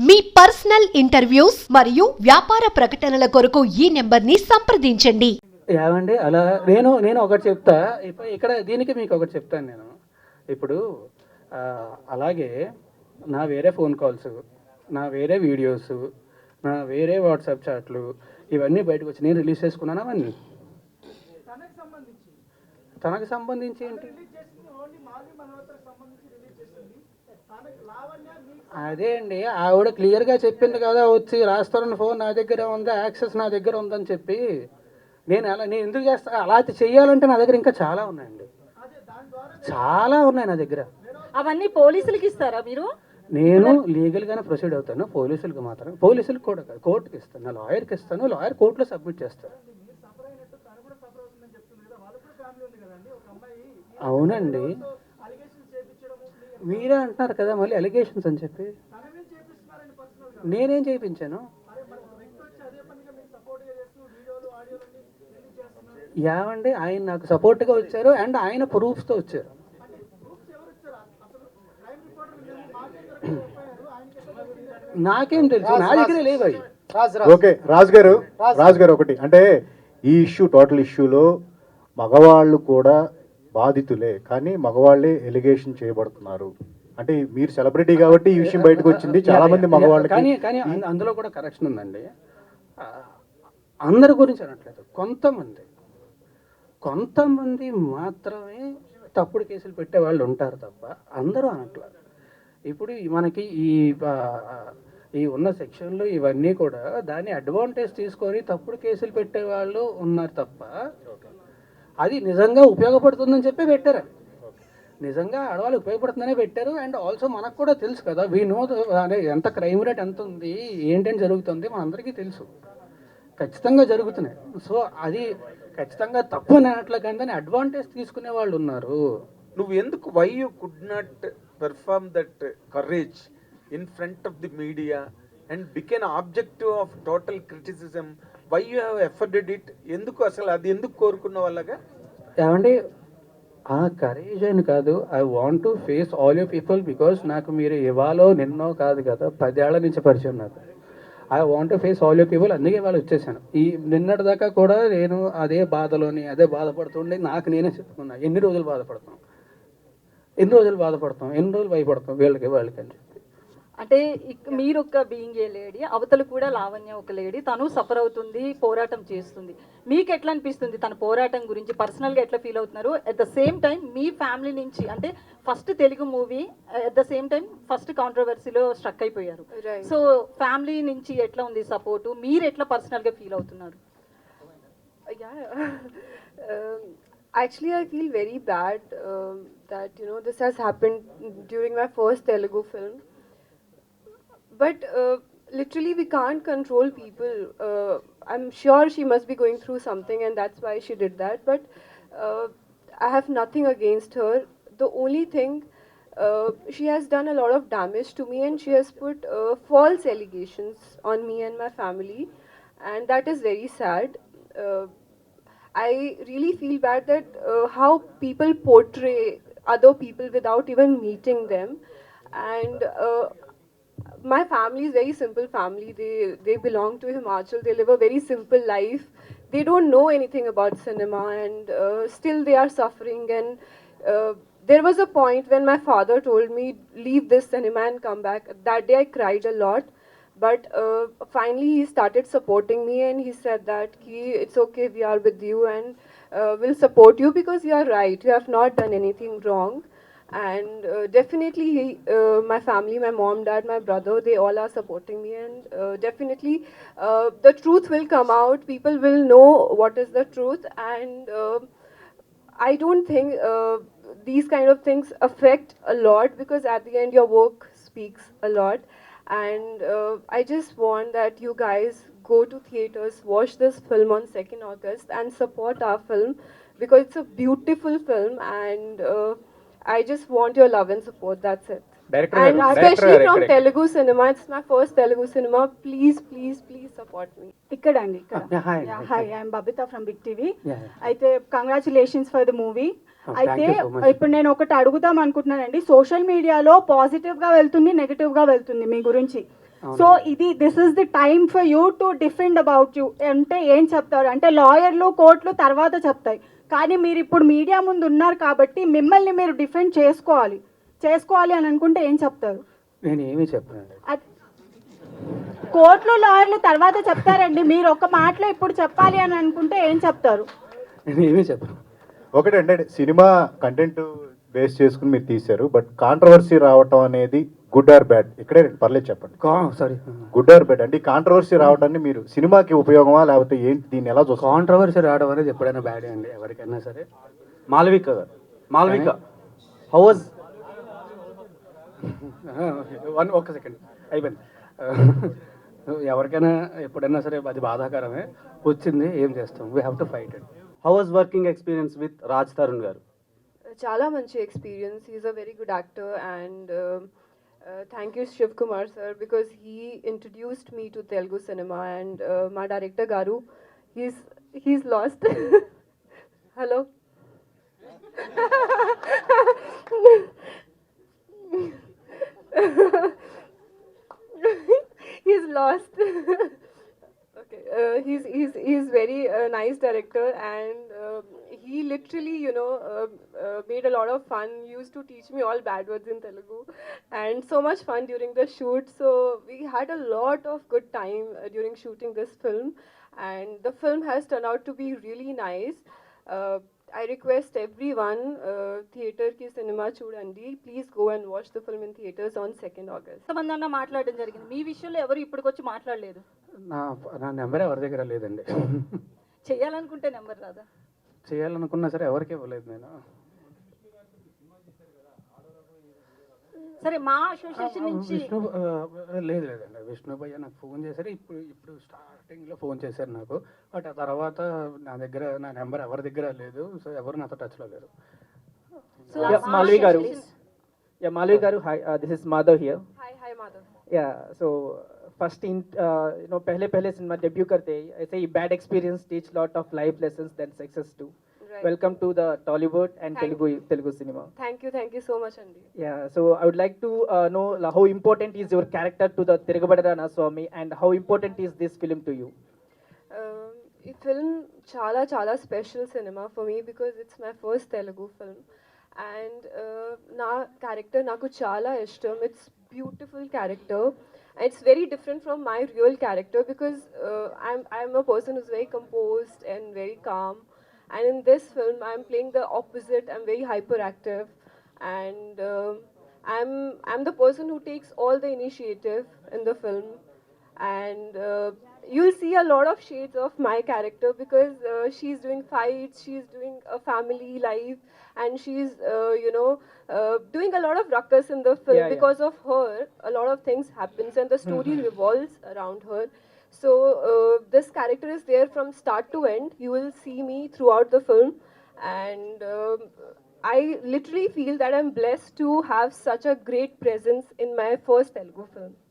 మీ personal interviews మరియు వ్యాపార ప్రకటనల కొరకు ఈ నెంబర్ని సంప్రదించండి. ఏమండి? అలా నేను నేను ఒకటి చెప్తా. ఇప్పుడు ఇక్కడ దీనికి మీకు ఒకటి చెప్తాను నేను. ఇప్పుడు ఆ, అలాగే నా వేరే ఫోన్ కాల్స్ నా వేరే వీడియోస్ నా వేరే వాట్సాప్ చాట్లు ఇవన్నీ బయటకు వచ్చి నేను రిలీజ్ చేసుకున్నాను అవన్నీ? తనకు సంబంధించి. ఏంటి? అదే అండి ఆవిడ క్లియర్గా చెప్పింది కదా వచ్చి రాస్తారని ఫోన్ నా దగ్గర ఉంది యాక్సెస్ నా దగ్గర ఉందని చెప్పి. నేను అలా నేను ఎందుకు చేస్తా అలా చేయాలంటే నా దగ్గర ఇంకా చాలా ఉన్నాయండి. చాలా ఉన్నాయి నా దగ్గర. అవన్నీ పోలీసులకి ఇస్తారా మీరు? నేను లీగల్గానే ప్రొసీడ్ అవుతాను పోలీసులకు మాత్రం. పోలీసులకు కూడా కాదు కోర్టుకి ఇస్తాను నా లాయర్కి ఇస్తాను లాయర్ కోర్టులో సబ్మిట్ చేస్తాను అవునండి. మీరే అంటున్నారు కదా మళ్ళీ అలిగేషన్స్ అని చెప్పి. నేనేం చేయించాను? ఏమండి ఆయన నాకు సపోర్ట్గా వచ్చారు అండ్ ఆయన ప్రూఫ్స్తో వచ్చారు. నాకేం తెలుసు నా దగ్గరే లేవు అవి. ఓకే రాజు గారు రాజు. గారు ఒకటి. అంటే ఈ ఇష్యూ టోటల్ ఇష్యూలో మగవాళ్ళు కూడా బాధితులే కానీ మగవాళ్ళే ఎలిగేషన్ చేయబడుతున్నారు. అంటే మీరు సెలబ్రిటీ కాబట్టి ఈ విషయం బయటకు వచ్చింది. చాలా మంది కానీ మగవాళ్ళకి కానీ అంద- అందులో కూడా కరెక్షన్ ఉందండి. అందరి గురించి అనట్లేదు. కొంతమంది కొంతమంది మాత్రమే తప్పుడు కేసులు పెట్టే వాళ్ళు ఉంటారు తప్ప అందరూ అనట్లేదు. ఇప్పుడు మనకి ఈ ఈ ఉన్న సెక్షన్లు ఇవన్నీ కూడా దాన్ని అడ్వాంటేజ్ తీసుకొని తప్పుడు కేసులు పెట్టే వాళ్ళు ఉన్నారు తప్ప అది నిజంగా ఉపయోగపడుతుందని చెప్పి పెట్టారు. నిజంగా ఆడవాళ్ళు ఉపయోగపడుతుందనే పెట్టారు. అండ్ ఆల్సో మనకు కూడా తెలుసు కదా వీ నో అదే ఎంత క్రైమ్ రేట్ ఎంత ఉంది ఏంటని జరుగుతుంది మనందరికీ తెలుసు. ఖచ్చితంగా జరుగుతున్నాయి. సో అది ఖచ్చితంగా తప్పు అనట్లే కానీ దాన్ని అడ్వాంటేజ్ తీసుకునే వాళ్ళు ఉన్నారు. నువ్వు ఎందుకు why you could not perform that courage in front of the media and became objective of total criticism why you have afforded it ఎందుకు అసలు అది ఎందుకు కోరుకున్న వాళ్ళగా? ఏమండి ఆ కరేజ్ అని కాదు. I want to face all you people because నాకు మీరు ఇవాళో నిన్నో కాదు కదా పదేళ్ళ నుంచి పరిచయం నాకు. I want to face all you people అందుకే వాళ్ళు వచ్చేసాను. ఈ నిన్నటి దాకా కూడా నేను అదే బాధలోని అదే బాధపడుతుండే. నాకు నేనే చెప్పుకున్నా. ఎన్ని రోజులు బాధపడతాం? ఎన్ని రోజులు బాధపడతాం? ఎన్ని రోజులు భయపడతాం? వీళ్ళకి వాళ్ళకి అని చెప్పి. అంటే మీరు ఒక బీయింగ్ ఏ లేడీ అవతల కూడా లావణ్య ఒక లేడీ తను సఫర్ అవుతుంది పోరాటం చేస్తుంది. మీకు ఎట్లా అనిపిస్తుంది తన పోరాటం గురించి? పర్సనల్గా ఎట్లా ఫీల్ అవుతున్నారు? అట్ ద సేమ్ టైం మీ ఫ్యామిలీ నుంచి అంటే first Telugu movie at the same time first కాంట్రవర్సీలో struck అయిపోయారు. సో ఫ్యామిలీ నుంచి ఎట్లా ఉంది సపోర్ట్ మీరు ఎట్లా పర్సనల్గా ఫీల్ అవుతున్నారు actually i feel very bad um, that you know this has happened during my first telugu film. But uh, literally we can't control people. Uh, i'm sure she must be going through something and that's why she did that. But uh, i have nothing against her. The only thing uh, she has done a lot of damage to me and she has put uh, false allegations on me and my family. And that is very sad. Uh, I really feel bad that uh, how people portray other people without even meeting them, and uh, my family is very simple family. They they belong to Himachal. They live a very simple life. They don't know anything about cinema, and uh, still they are suffering. And uh, there was a point when my father told me, "Leave this cinema and come back." That day I cried a lot but uh, finally he started supporting me and he said that it's okay we are with you and uh, we'll support you because you are right you have not done anything wrong and uh, definitely uh, my family my mom dad my brother they all are supporting me and uh, definitely uh, the truth will come out people will know what is the truth and uh, I don't think uh, these kind of things affect a lot because at the end your work speaks a lot. And I just want that you guys go to theaters, watch this film on 2nd August, and support our film because it's a beautiful film. And I just want your love and support. That's it. Director and garu, especially director from garu, Telugu cinema, it's my first Telugu cinema. Please, please, please support me. ఇక్కడ అండి ఇక్కడ Yeah, hi, hi, hi hi. I'm Babita from big TV Yeah. అయితే congratulations for the movie Oh, అయితే thank you so much. ఇప్పుడు నేను ఒకటి అడుగుదాం అనుకుంటున్నానండి సోషల్ మీడియాలో పాజిటివ్గా వెళ్తుంది నెగటివ్గా వెళ్తుంది మీ గురించి సో ఇది this is the time for you to defend about you అంటే ఏం చెప్తారు? అంటే లాయర్లు కోర్టులు తర్వాత చెప్తాయి. కానీ మీరు ఇప్పుడు మీడియా ముందు ఉన్నారు కాబట్టి మిమ్మల్ని మీరు డిఫెండ్ చేసుకోవాలి. చేసుకోవాలి అని అనుకుంటే ఏం చెప్తారు? నేను ఏమీ చెప్పనండి. అద్- కోర్టులు లాయర్లు తర్వాత చెప్తారండి. మీరు ఒక మాటలో ఇప్పుడు చెప్పాలి అని అనుకుంటే ఏం చెప్తారు? నేను ఏమీ చెప్పను. ఒకటి అంటే సినిమా కంటెంట్ బేస్ చేసుకుని మీరు తీశారు. బట్ కాంట్రవర్సీ రావటం అనేది గుడ్ ఆర్ బ్యాడ్ ఇక్కడే పర్లేదు చెప్పండి. సారీ గుడ్ ఆర్ బ్యాడ్ అంటే కాంట్రవర్సీ రావడాన్ని మీరు సినిమాకి ఉపయోగమా లేకపోతే ఏంటి దీన్ని ఎలా చూస్తారు? కాంట్రవర్సీ రావడం అనేది ఎప్పుడైనా బ్యాడే అండి ఎవరికైనా సరే. మాల్విక గారు. మాల్విక హౌ వాజ్ వన్ ఒక్క సెకండ్ అయిపోయింది. ఎవరికైనా ఎప్పుడైనా సరే అది బాధాకరమే. వచ్చింది ఏం చేస్తాం? We have to fight it how was working experience with Raj Tarun గారు? చాలా మంచి experience is a very good actor and Uh, thank you, Shiv Kumar sir, because he introduced me to Telugu cinema and uh, my director Garu, he's he's lost. Hello. he's lost. okay, uh, he's he's he's very uh, nice director and he literally you know uh, uh, made a lot of fun used to teach me all bad words in telugu and so much fun during the shoot so we had a lot of good time uh, during shooting this film and the film has turned out to be really nice uh, I request everyone, uh, theatre ki cinema chudandi, please go and watch the film in theatres on 2nd August. ఎంతమంది అన్న మాట్లాడడం జరిగింది మీ విషయంలో ఎవరు ఇప్పటికొచ్చి మాట్లాడలేదు నా నా number ఎవరి దగ్గర లేదండి చేయాలనుకుంటే నెంబర్ రాదా చేయాలనుకున్నా సరే ఎవరికి ఇవ్వలేదు నేను. సరే మా అసోసియేషన్ నుంచి విష్ణు లేదు లేదండి. విష్ణు భయ్య నాకు ఫోన్ చేశారు. ఇప్పుడు ఇప్పుడు స్టార్టింగ్లో ఫోన్ చేశారు నాకు. బట్ ఆ తర్వాత నా దగ్గర నా నెంబర్ ఎవరి దగ్గర లేదు. సో ఎవరు నాతో టచ్లో లేరు. సో Yeah, మా Malvi garu. association- Yeah, Malvi Garu, hi, uh, this is Madhav here. Hi, hi Madhav. Yeah, so first in, uh, you know, पहले पहले सिनेमा डेब्यू करते ही ऐसे ही bad experience teach lot of life lessons than success too. Right. Welcome to the Tollywood and Thank Telugu Telugu cinema. Thank you, thank you so much, Andy. Yeah, so I would like to uh, know la- how important is your character to the Tirugabadana Swami and how important is this film to you? Um, ఈ film చాలా చాలా special cinema for me because it's my first Telugu film and నా character నాకు చాలా ఇష్టం it's beautiful character it's very different from my real character because uh, I'm, I'm a person who's very composed and very calm. And in this film, I'm playing the opposite. I'm very hyperactive. And um, I'm, I'm the person who takes all the initiative in the film. And uh, you'll see a lot of shades of my character because uh, she's doing fights, she's doing a family life, and she's uh, you know uh, doing a lot of ruckus in the film Yeah, yeah. because of her. A lot of things happens, and the story revolves around her. So uh, this character is there from start to end. You will see me throughout the film, and um, I literally feel that I'm blessed to have such a great presence in my first Telugu film.